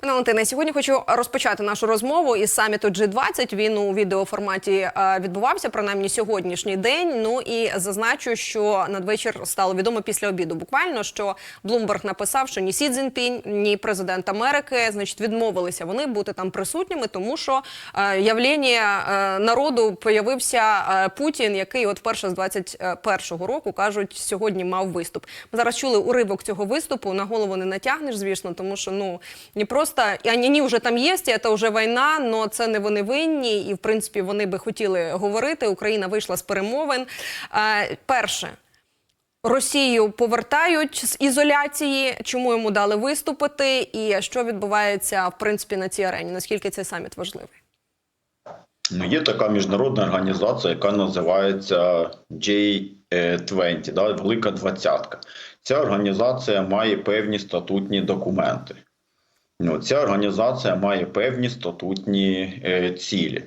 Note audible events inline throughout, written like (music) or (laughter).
Пане Валентине, сьогодні хочу розпочати нашу розмову із саміту G20. Він у відеоформаті е, відбувався, принаймні сьогоднішній день. Ну і зазначу, що надвечір стало відомо після обіду. Буквально що Блумберг написав, що ні Сі Цзіньпінь, ні президент Америки, значить, відмовилися вони бути там присутніми, тому що е, явлення е, народу появився Путін, який от вперше з 21-го року кажуть, сьогодні мав виступ. Ми зараз чули уривок цього виступу. На голову не натягнеш, звісно, тому що ну не просто і ані вже там є, це вже війна, але це не вони винні, і в принципі вони би хотіли говорити. Україна вийшла з перемовин. Е, перше. Росію повертають з ізоляції. Чому йому дали виступити, і що відбувається в принципі на цій арені? Наскільки цей саміт важливий? Ну, є така міжнародна організація, яка називається J20, да, Велика Двадцятка. Ця організація має певні статутні документи. Ну, ця організація має певні статутні е, цілі.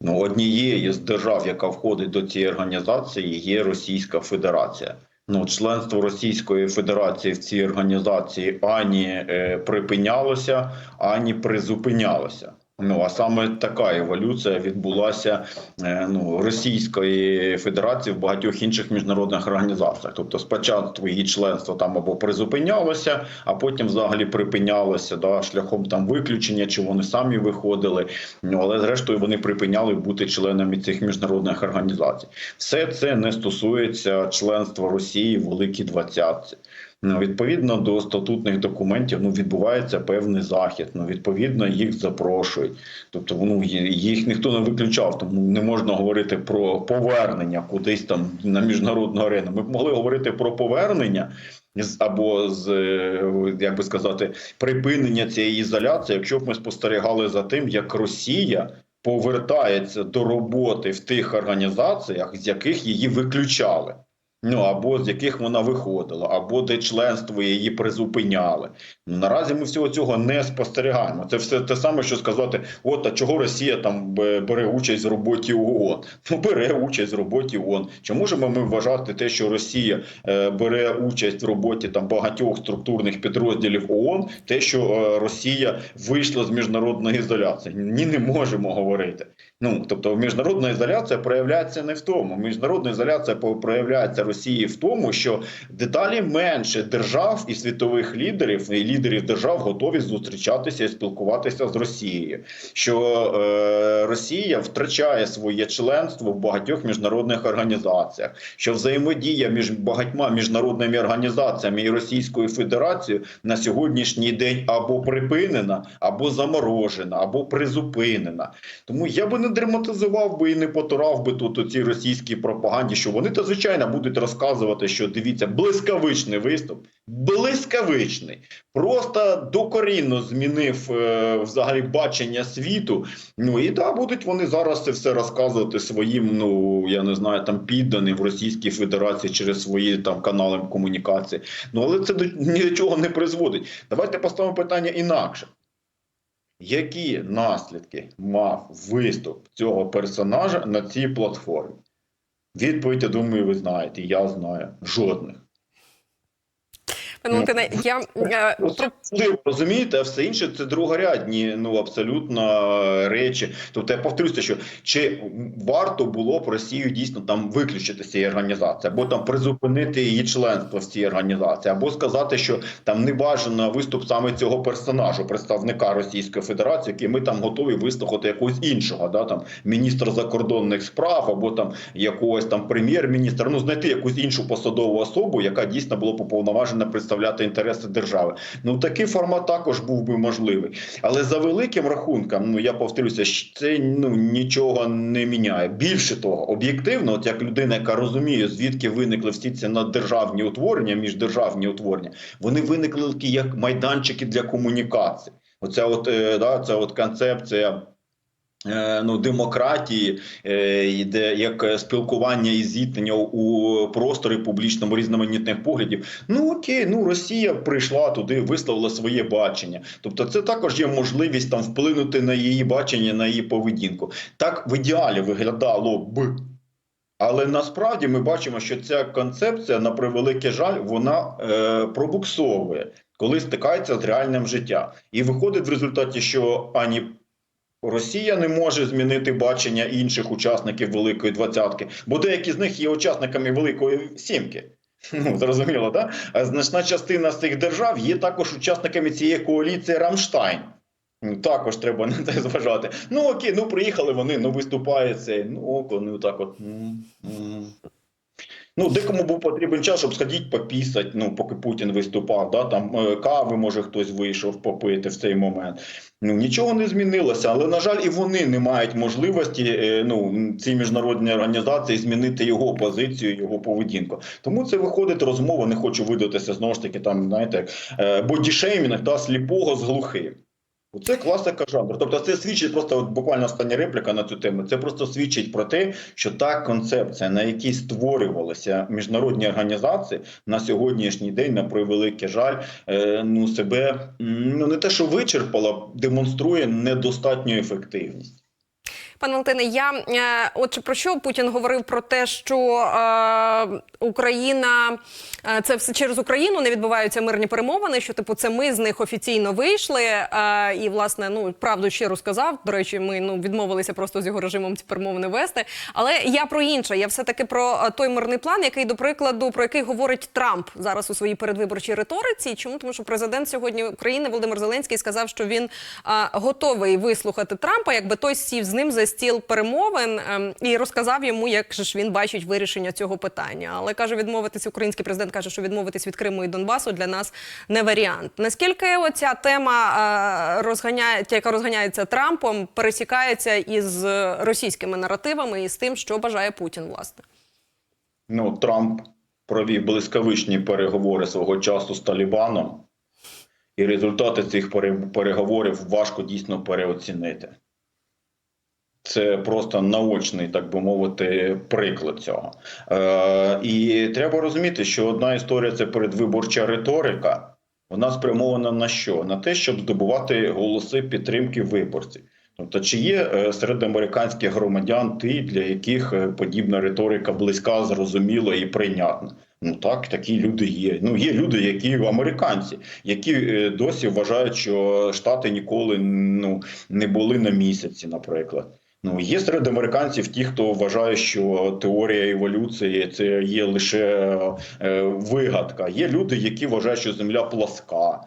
Ну, однією з держав, яка входить до цієї організації, є Російська Федерація. Ну, членство Російської Федерації в цій організації ані е, припинялося, ані призупинялося. Ну а саме така еволюція відбулася е, ну, Російської Федерації в багатьох інших міжнародних організаціях. Тобто, спочатку її членство там або призупинялося, а потім взагалі припинялося да, шляхом там виключення, чи вони самі виходили. Ну але зрештою вони припиняли бути членами цих міжнародних організацій. Все це не стосується членства Росії в Великій Двадцятці. Ну, відповідно до статутних документів, ну відбувається певний захід. Ну відповідно їх запрошують. Тобто, ну їх ніхто не виключав. Тому не можна говорити про повернення кудись там на міжнародну арену. Ми б могли говорити про повернення. Або з е, як би сказати припинення цієї ізоляції, якщо б ми спостерігали за тим, як Росія повертається до роботи в тих організаціях, з яких її виключали. Ну або з яких вона виходила, або де членство її призупиняли. Ну, наразі ми всього цього не спостерігаємо. Це все те саме, що сказати: от а чого Росія там бере участь в роботі ООН? (laughs) Ну бере участь в роботі ООН. Чи можемо ми вважати те, що Росія е, бере участь в роботі там багатьох структурних підрозділів ООН, те, що е, Росія вийшла з міжнародної ізоляції? Ні, не можемо говорити. Ну тобто, міжнародна ізоляція проявляється не в тому. Міжнародна ізоляція проявляється Росії в тому, що деталі менше держав і світових лідерів і лідерів держав готові зустрічатися і спілкуватися з Росією. Що е, Росія втрачає своє членство в багатьох міжнародних організаціях, що взаємодія між багатьма міжнародними організаціями і Російською Федерацією на сьогоднішній день або припинена, або заморожена, або призупинена. Тому я би не драматизував би і не потурав би тут цій російській пропаганді, що вони то звичайно будуть розказувати, що дивіться, блискавичний виступ, блискавичний, просто докорінно змінив е, взагалі бачення світу. Ну і да, будуть вони зараз це все розказувати своїм, ну я не знаю, там підданим в Російській Федерації через свої там канали комунікації. Ну але це до ні до чого не призводить. Давайте поставимо питання інакше. Які наслідки мав виступ цього персонажа на цій платформі? Відповідь, я думаю, ви знаєте, я знаю. Жодних. Пане Валентине, я е, Ну, це розумієте, а все інше це другорядні, ну абсолютно речі. Тобто я повторюся, що чи варто було б Росію дійсно там виключити з цієї організації, або там призупинити її членство в цій організації, або сказати, що там не бажано виступ саме цього персонажу, представника Російської Федерації, який ми там готові вислухати якогось іншого, да там міністра закордонних справ, або там якогось там прем'єр-міністра. Ну знайти якусь іншу посадову особу, яка дійсно була поповноважена представляти інтереси держави. Ну такий формат також був би можливий. Але за великим рахунком, ну я повторюся, це ну нічого не міняє. Більше того, об'єктивно, от як людина, яка розуміє, звідки виникли всі ці наддержавні утворення, міждержавні утворення, вони виникли як майданчики для комунікації. Оця от е, да, ця от концепція. Е, Ну, демократії, е, йде як е, спілкування і зіткнення у просторі публічному різноманітних поглядів. Ну окей, ну Росія прийшла туди, висловила своє бачення. Тобто, це також є можливість там вплинути на її бачення, на її поведінку. Так в ідеалі виглядало б. Але насправді ми бачимо, що ця концепція, на превеликий жаль, вона е, пробуксовує. коли стикається з реальним життям. І виходить в результаті, що ані Росія не може змінити бачення інших учасників Великої двадцятки, бо деякі з них є учасниками Великої сімки. (laughs) Ну, зрозуміло, так? А значна частина з цих держав є також учасниками цієї коаліції Рамштайн. Ну, Також треба (laughs) на це зважати. Ну окей, ну приїхали вони, ну виступає цей, ну око, ну так от. Ну, декому був потрібен час, щоб сходити попісати, ну, поки Путін виступав, да, там е, кави, може, хтось вийшов попити в цей момент. Ну, нічого не змінилося, але, на жаль, і вони не мають можливості, е, ну, ці міжнародні організації, змінити його позицію, його поведінку. Тому це виходить розмова, не хочу видатися, знову ж таки, там, знаєте, е, бодішеймінг, да, сліпого з глухим. Це класика жанру. Тобто це свідчить просто от буквально остання репліка на цю тему. Це просто свідчить про те, що та концепція, на якій створювалися міжнародні організації на сьогоднішній день, на превеликий жаль, е, ну себе ну не те, що вичерпала, демонструє недостатню ефективність. Пане Валентине, я е, от про що Путін говорив про те, що е, Україна е, це все через Україну не відбуваються мирні перемовини. Що типу, це ми з них офіційно вийшли. Е, і власне, ну правду щиро сказав. До речі, ми ну відмовилися просто з його режимом ці перемовини вести. Але я про інше. Я все таки про е, той мирний план, який до прикладу про який говорить Трамп зараз у своїй передвиборчій риториці. Чому тому, що президент сьогодні України Володимир Зеленський сказав, що він е, готовий вислухати Трампа, якби той сів з ним за стіл перемовин ем, і розказав йому, як ж він бачить вирішення цього питання. Але каже, відмовитись український президент каже, що відмовитись від Криму і Донбасу для нас не варіант. Наскільки оця тема е, розганяється, яка розганяється Трампом, пересікається із російськими наративами і з тим, що бажає Путін, власне. Ну, Трамп провів блискавичні переговори свого часу з Талібаном, і результати цих пере- переговорів важко дійсно переоцінити. Це просто наочний, так би мовити, приклад цього. Е, і треба розуміти, що одна історія це передвиборча риторика. Вона спрямована на що? На те, щоб здобувати голоси підтримки виборців. Тобто, чи є е, серед американських громадян ті, для яких е, подібна риторика близька, зрозуміла і прийнятна? Ну так, такі люди є. Ну є люди, які американці, які е, досі вважають, що штати ніколи ну не були на місяці, наприклад. Ну є серед американців ті, хто вважає, що теорія еволюції це є лише е, вигадка. Є люди, які вважають, що земля пласка.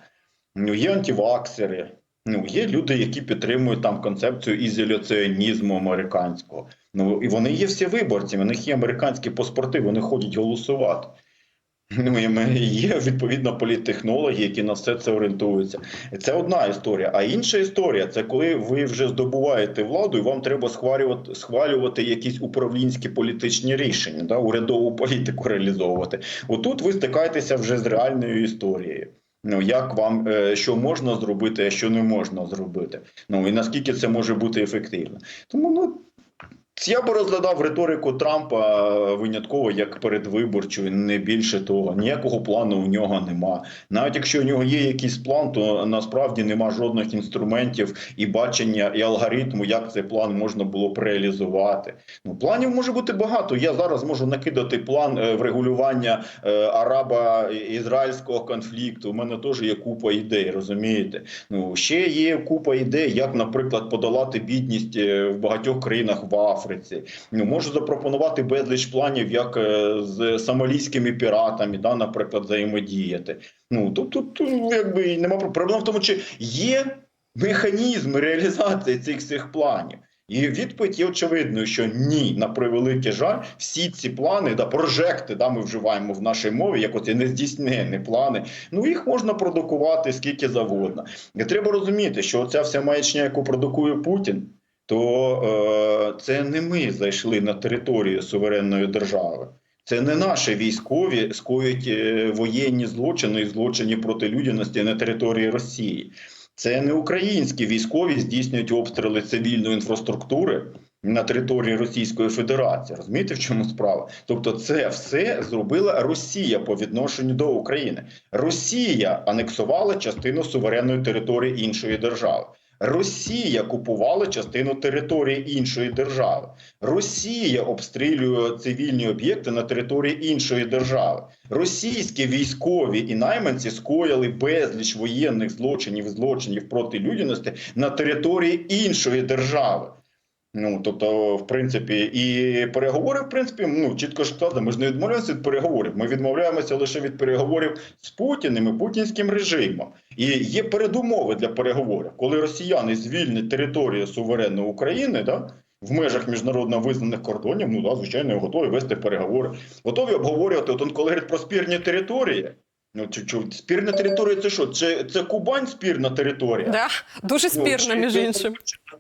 Ну, є антиваксери. Ну, є люди, які підтримують там концепцію ізоляціонізму американського. Ну і вони є всі виборці, у них є американські паспорти, вони ходять голосувати. Ну, і ми- є відповідно політтехнологи, які на все це орієнтуються. Це одна історія. А інша історія це коли ви вже здобуваєте владу, і вам треба схвалювати, схвалювати якісь управлінські політичні рішення, да, урядову політику реалізовувати. Отут ви стикаєтеся вже з реальною історією. Ну як вам е, що можна зробити, а що не можна зробити? Ну і наскільки це може бути ефективно? Тому ну. Я би розглядав риторику Трампа е, винятково як передвиборчу, не більше того. Ніякого плану у нього нема. Навіть якщо у нього є якийсь план, то насправді нема жодних інструментів і бачення, і алгоритму, як цей план можна було б реалізувати. Ну планів може бути багато. Я зараз можу накидати план е, врегулювання е, араба-ізраїльського конфлікту. У мене теж є купа ідей, розумієте? Ну ще є купа ідей, як, наприклад, подолати бідність в багатьох країнах в Африці. Ну можу запропонувати безліч планів, як е, з сомалійськими піратами, да, наприклад, взаємодіяти. Ну тут, тут, тут якби нема проблем в тому, чи є механізми реалізації цих всіх планів. І відповідь є очевидною, що ні, на превеликий жаль, всі ці плани, да, прожекти, да, ми вживаємо в нашій мові, як оці нездійснені плани. Ну їх можна продукувати скільки завгодно. І треба розуміти, що ця вся маячня, яку продукує Путін, то е, це не ми зайшли на територію суверенної держави. Це не наші військові скоюють е, воєнні злочини і злочини проти людяності на території Росії. Це не українські військові здійснюють обстріли цивільної інфраструктури на території Російської Федерації. Розумієте, в чому справа? Тобто, це все зробила Росія по відношенню до України. Росія анексувала частину суверенної території іншої держави. Росія купувала частину території іншої держави. Росія обстрілює цивільні об'єкти на території іншої держави. Російські військові і найманці скоїли безліч воєнних злочинів злочинів проти людяності на території іншої держави. Ну тобто, в принципі, і переговори, в принципі, ну чітко ж сказано, ми ж не відмовляємося від переговорів. Ми відмовляємося лише від переговорів з Путіним і путінським режимом. І є передумови для переговорів, коли росіяни звільнять територію суверенної України, да. В межах міжнародно визнаних кордонів, ну да, звичайно, готові вести переговори, готові обговорювати. От він коли говорить про спірні території, ну чи, чи спірна територія це що? Це, це Кубань спірна територія? Да? Дуже спірно, Ну, між іншим.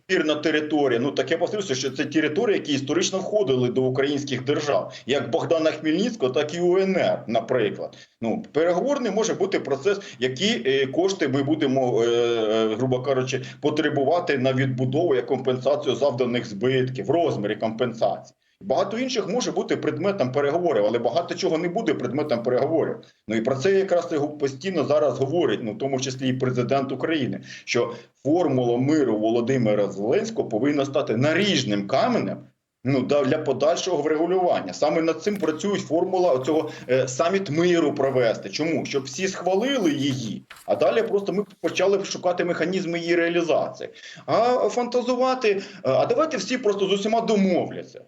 спірна територія. Ну так я повторюся, що це території, які історично входили до українських держав, як Богдана Хмельницького, так і УНР, наприклад. Ну переговорний може бути процес, які е, кошти ми будемо, е, е, грубо кажучи, потребувати на відбудову як компенсацію завданих збитків, розмірі компенсації. Багато інших може бути предметом переговорів, але багато чого не буде предметом переговорів. Ну і про це якраз постійно зараз говорить, ну в тому числі і президент України, що формула миру Володимира Зеленського повинна стати наріжним каменем. Ну для подальшого врегулювання саме над цим працюють формула цього е, саміт миру провести. Чому щоб всі схвалили її, а далі просто ми почали шукати механізми її реалізації. А фантазувати, е, а давайте всі просто з усіма домовляться.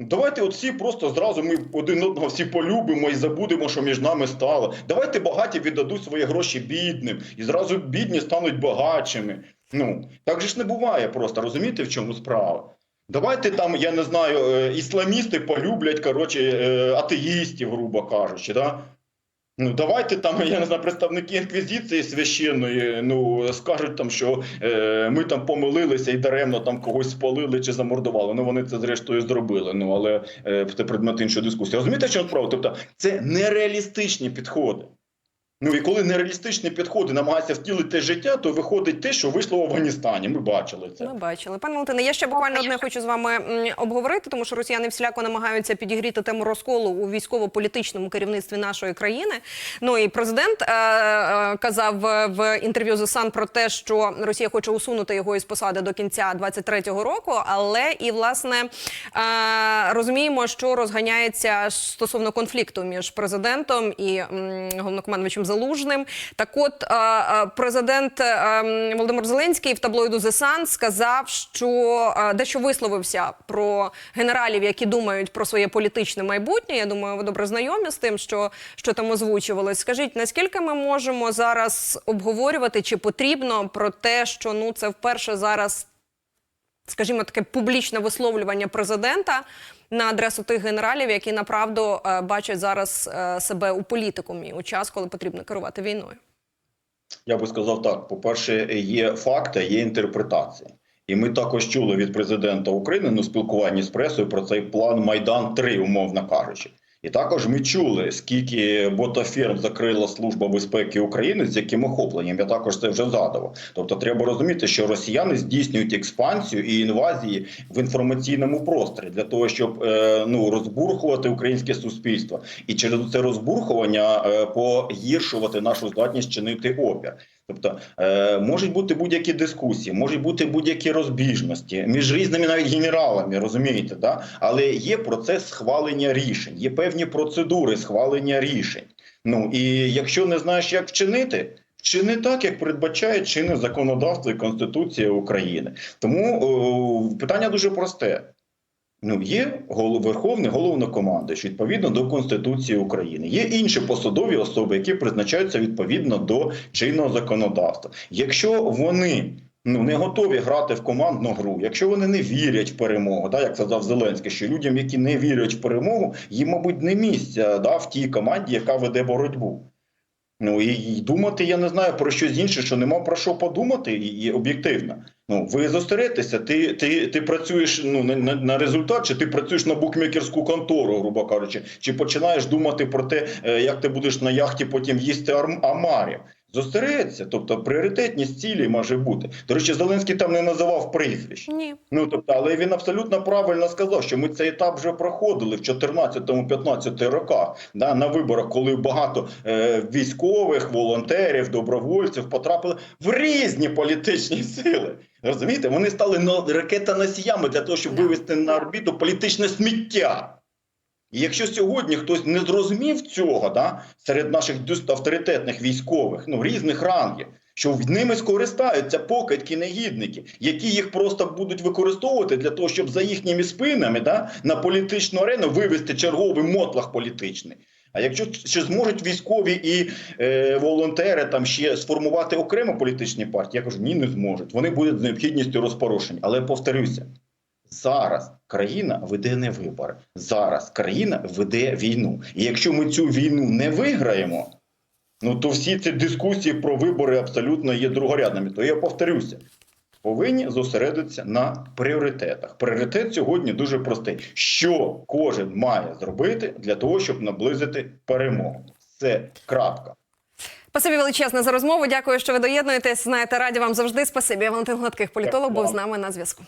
Давайте от всі просто зразу ми один одного всі полюбимо і забудемо, що між нами стало. Давайте багаті віддадуть свої гроші бідним, і зразу бідні стануть багатшими. Ну так же ж не буває просто. Розумієте, в чому справа? Давайте там, я не знаю, е, ісламісти полюблять коротше, е, атеїстів, грубо кажучи. Да? Ну, давайте там, (laughs) я не знаю, представники інквізиції священної, ну скажуть там, що е, ми там помилилися і даремно там когось спалили чи замордували. Ну вони це зрештою зробили. Ну але е, це предмет іншої дискусії. Розумієте, що справа? Тобто це нереалістичні підходи. Ну і коли нереалістичні підходи намагаються втілити життя, то виходить те, що вийшло в Афганістані. Ми бачили це. Ми бачили. Пане Валентине, я ще буквально одне хочу з вами обговорити, тому що росіяни всіляко намагаються підігріти тему розколу у військово-політичному керівництві нашої країни. Ну і президент е, е, казав в- інтерв'ю з Сан про те, що Росія хоче усунути його із посади до кінця 23-го року. Але і власне е, розуміємо, що розганяється стосовно конфлікту між президентом і головнокомандувачем Залужним. Так, от е, е, президент е, Володимир Зеленський в таблоїду The Sun сказав, що дещо висловився про генералів, які думають про своє політичне майбутнє. Я думаю, ви добре знайомі з тим, що, що там озвучувалось. Скажіть, наскільки ми можемо зараз обговорювати, чи потрібно про те, що ну це вперше зараз скажімо, таке публічне висловлювання президента на адресу тих генералів, які направду е, бачать зараз е, себе у політикумі у час, коли потрібно керувати війною. Я би сказав так: по-перше, є факти, є інтерпретації. І ми також чули від президента України на спілкуванні з пресою про цей план Майдан 3 умовно кажучи. І також ми чули, скільки ботаферм закрила Служба безпеки України з яким охопленням. Я також це вже задав. Тобто, треба розуміти, що росіяни здійснюють експансію і інвазії в інформаційному просторі для того, щоб е, ну розбурхувати українське суспільство, і через це розбурхування е, погіршувати нашу здатність чинити опір. Тобто е, можуть бути будь-які дискусії, можуть бути будь-які розбіжності між різними навіть генералами, розумієте, да? але є процес схвалення рішень, є певні процедури схвалення рішень. Ну і якщо не знаєш, як вчинити. Вчини так, як передбачає чинне законодавство і Конституція України. Тому о, питання дуже просте. Ну, є Верховний головнокомандуючий відповідно до Конституції України. Є інші посадові особи, які призначаються відповідно до чинного законодавства. Якщо вони ну не готові грати в командну гру, якщо вони не вірять в перемогу, да, як сказав Зеленський, що людям, які не вірять в перемогу, їм, мабуть, не місця да, в тій команді, яка веде боротьбу. Ну і, думати, я не знаю про щось інше, що нема про що подумати, і, об'єктивно. Ну ви зосередьтеся, ти, ти, ти працюєш ну на, на, результат, чи ти працюєш на букмекерську контору, грубо кажучи, чи починаєш думати про те, е, як ти будеш на яхті потім їсти амарів. Зосередься. Тобто пріоритетність цілі може бути. До речі, Зеленський там не називав прізвищ. Ні. Ну тобто, але він абсолютно правильно сказав, що ми цей етап вже проходили в 14-15 роках да, на виборах, коли багато е, військових, волонтерів, добровольців потрапили в різні політичні сили. Розумієте, вони стали но- ракетоносіями для того, щоб вивести на орбіту політичне сміття. І якщо сьогодні хтось не зрозумів цього, да, серед наших авторитетних військових, ну різних рангів, що ними скористаються покидьки негідники, які їх просто будуть використовувати для того, щоб за їхніми спинами да, на політичну арену вивести черговий мотлах політичний. А якщо ще зможуть військові і е, волонтери там ще сформувати окремо політичні партії, я кажу, ні, не зможуть. Вони будуть з необхідністю розпорошені. Але повторюся, зараз країна веде не вибори. Зараз країна веде війну. І якщо ми цю війну не виграємо, ну то всі ці дискусії про вибори абсолютно є другорядними. То я повторюся. Повинні зосередитися на пріоритетах. Пріоритет сьогодні дуже простий: що кожен має зробити для того, щоб наблизити перемогу. Це крапка. Спасибі величезне за розмову. Дякую, що ви доєднуєтесь. Знаєте, раді вам завжди. Спасибі. Валентин Гладких, політолог, був з нами на зв'язку.